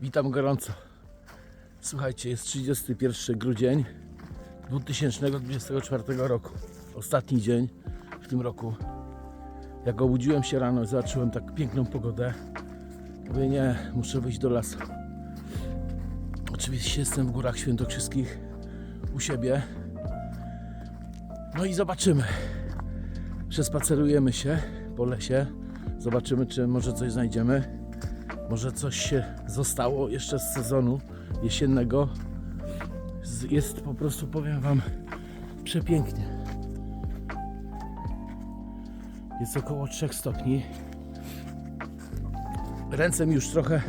Witam gorąco. Słuchajcie, jest 31 grudzień 2024 roku. Ostatni dzień w tym roku. Jak obudziłem się rano i zobaczyłem tak piękną pogodę, mówię nie, muszę wyjść do lasu. Oczywiście jestem w górach świętokrzyskich u siebie. No i zobaczymy. Przespacerujemy się po lesie. Zobaczymy, czy może coś znajdziemy. Może coś się zostało jeszcze z sezonu jesiennego. Jest po prostu, powiem Wam, przepięknie. Jest około 3 stopni. Ręce mi już trochę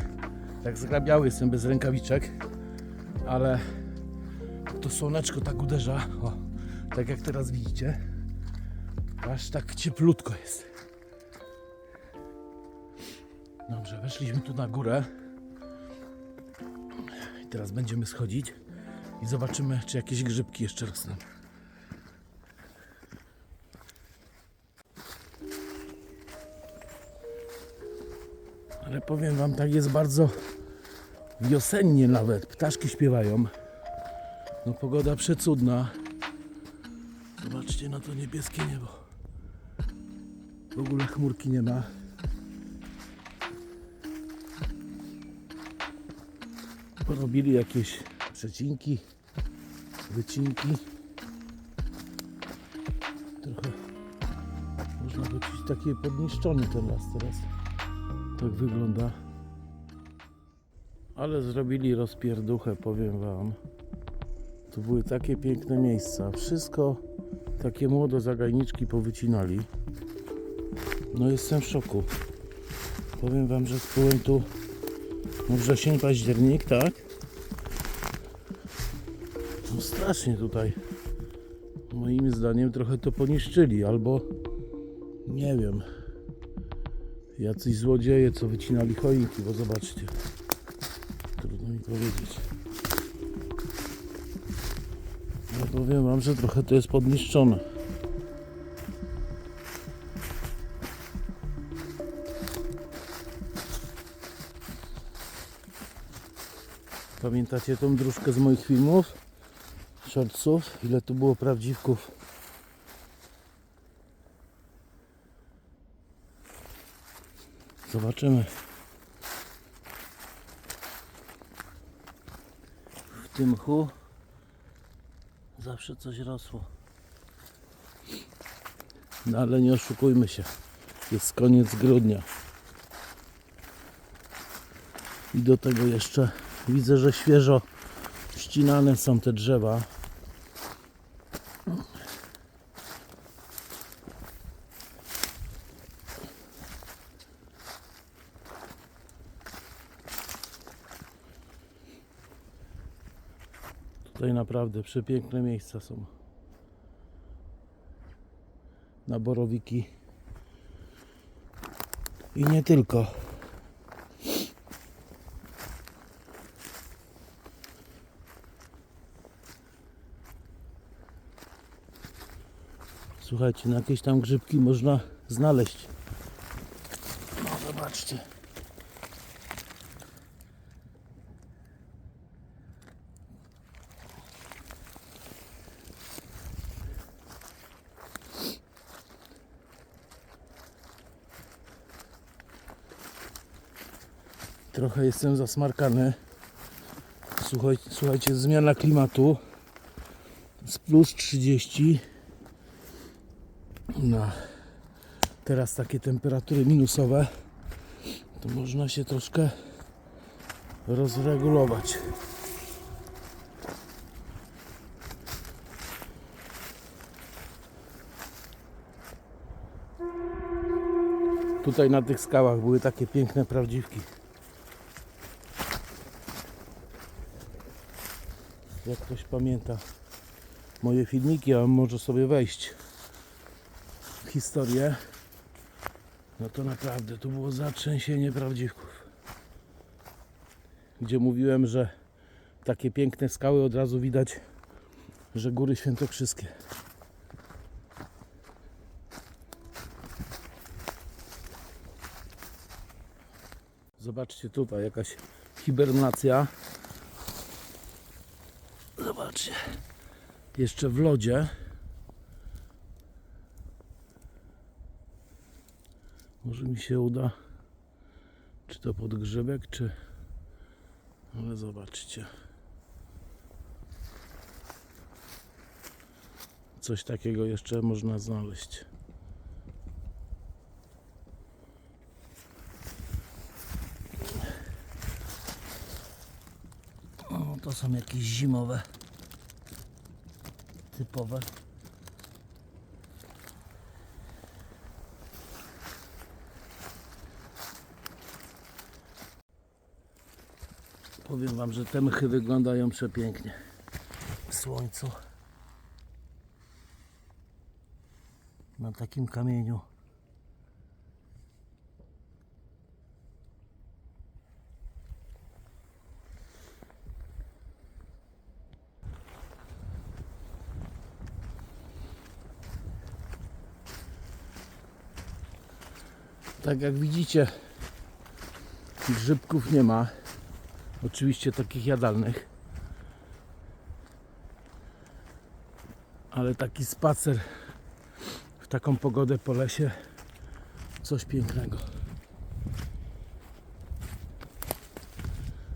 tak zgrabiały, jestem bez rękawiczek, ale to słoneczko tak uderza, o, tak jak teraz widzicie, aż tak cieplutko jest. Dobrze, weszliśmy tu na górę. I teraz będziemy schodzić i zobaczymy, czy jakieś grzybki jeszcze rosną. Ale powiem Wam, tak jest bardzo wiosennie nawet. Ptaszki śpiewają. No pogoda przecudna. Zobaczcie na to niebieskie niebo. W ogóle chmurki nie ma. Porobili jakieś przecinki, wycinki. Trochę można powiedzieć taki podniszczony ten las teraz. Tak wygląda. Ale zrobili rozpierduchę, powiem wam. Tu były takie piękne miejsca. Wszystko takie młode zagajniczki powycinali. No jestem w szoku. Powiem wam, że spłyłem tu wrzesień, październik, tak? No strasznie tutaj. Moim zdaniem trochę to poniszczyli, albo nie wiem. Jacyś złodzieje, co wycinali choinki, bo zobaczcie. Trudno mi powiedzieć. Ale powiem wam, że trochę to jest podniszczone. Pamiętacie tą dróżkę z moich filmów? Shortsów? Ile tu było prawdziwków? Zobaczymy. W tym mchu zawsze coś rosło. No ale nie oszukujmy się. Jest koniec grudnia. I do tego jeszcze widzę, że świeżo ścinane są te drzewa. Tutaj naprawdę przepiękne miejsca są. Na borowiki. I nie tylko. Słuchajcie, na jakieś tam grzybki można znaleźć. No zobaczcie. Trochę jestem zasmarkany. Słuchaj, słuchajcie, zmiana klimatu z plus 30 na teraz takie temperatury minusowe, to można się troszkę rozregulować. Tutaj na tych skałach były takie piękne prawdziwki. Jak ktoś pamięta moje filmiki, a może sobie wejść historię, no to naprawdę to było zatrzęsienie prawdziwków. Gdzie mówiłem, że takie piękne skały od razu widać, że góry świętokrzyskie. Zobaczcie tutaj, jakaś hibernacja. Zobaczcie. Jeszcze w lodzie. Może mi się uda. Czy to podgrzebek, czy. Ale zobaczcie. Coś takiego jeszcze można znaleźć. O, to są jakieś zimowe. Typowe. Powiem wam, że te mchy wyglądają przepięknie w słońcu. Na takim kamieniu. Tak jak widzicie, grzybków nie ma. Oczywiście takich jadalnych. Ale taki spacer w taką pogodę po lesie coś pięknego.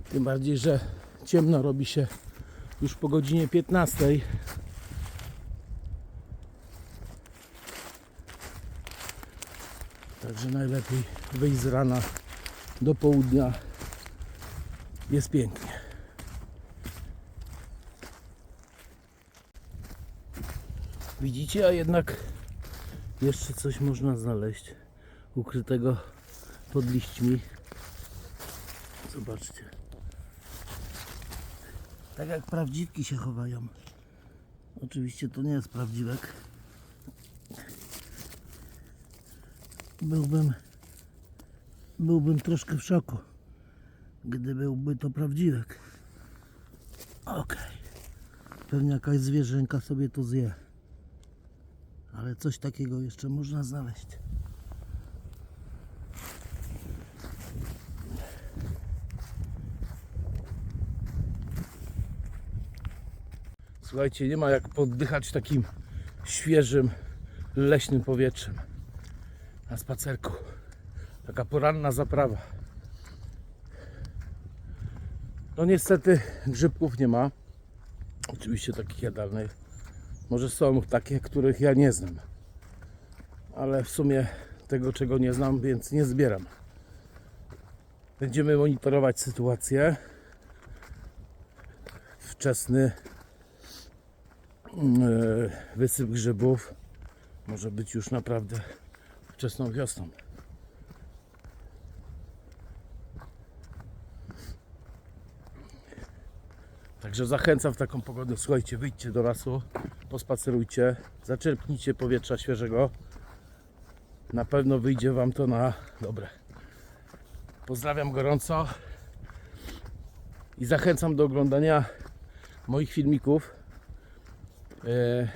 Tym bardziej, że ciemno robi się już po godzinie 15. Także najlepiej wyjść z rana do południa. Jest pięknie. Widzicie, a jednak jeszcze coś można znaleźć ukrytego pod liśćmi. Zobaczcie. Tak jak prawdziwki się chowają. Oczywiście to nie jest prawdziwek. Byłbym byłbym troszkę w szoku, gdy byłby to prawdziwek. Okej. Pewnie jakaś zwierzęka sobie to zje. Ale coś takiego jeszcze można znaleźć. Słuchajcie, nie ma jak poddychać takim świeżym, leśnym powietrzem na spacerku. Taka poranna zaprawa. No niestety grzybków nie ma. Oczywiście takich jadalnych. Może są takie, których ja nie znam. Ale w sumie tego, czego nie znam, więc nie zbieram. Będziemy monitorować sytuację. Wczesny mm, e, wysyp grzybów może być już naprawdę wczesną wiosną. Także zachęcam w taką pogodę. Słuchajcie, wyjdźcie do lasu, pospacerujcie, zaczerpnijcie powietrza świeżego. Na pewno wyjdzie Wam to na dobre. Pozdrawiam gorąco i zachęcam do oglądania moich filmików. E,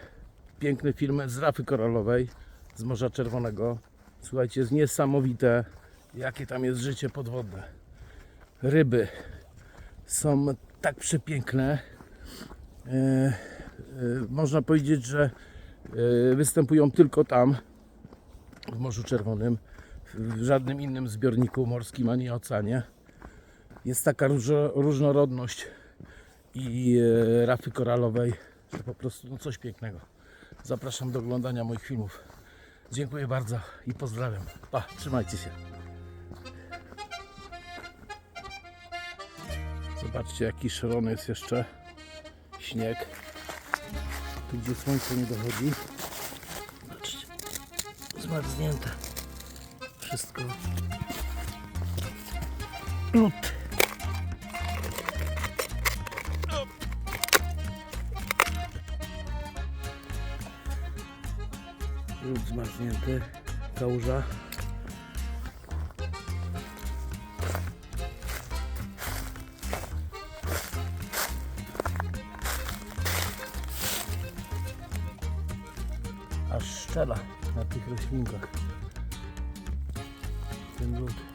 piękne filmy z rafy koralowej, z Morza Czerwonego. Słuchajcie, jest niesamowite, jakie tam jest życie podwodne. Ryby są tak przepiękne. E, e, można powiedzieć, że e, występują tylko tam, w Morzu Czerwonym, w żadnym innym zbiorniku morskim ani oceanie. Jest taka różnorodność i rafy koralowej, że po prostu no coś pięknego. Zapraszam do oglądania moich filmów. Dziękuję bardzo i pozdrawiam. Pa, trzymajcie się. Zobaczcie jaki szalony jest jeszcze śnieg. Tu gdzie słońce nie dochodzi. Zobaczcie. Zmarznięte. Wszystko. Lód. Lód zmarznięty. Kałuża. Szczela na tych roślinkach. Ten lód.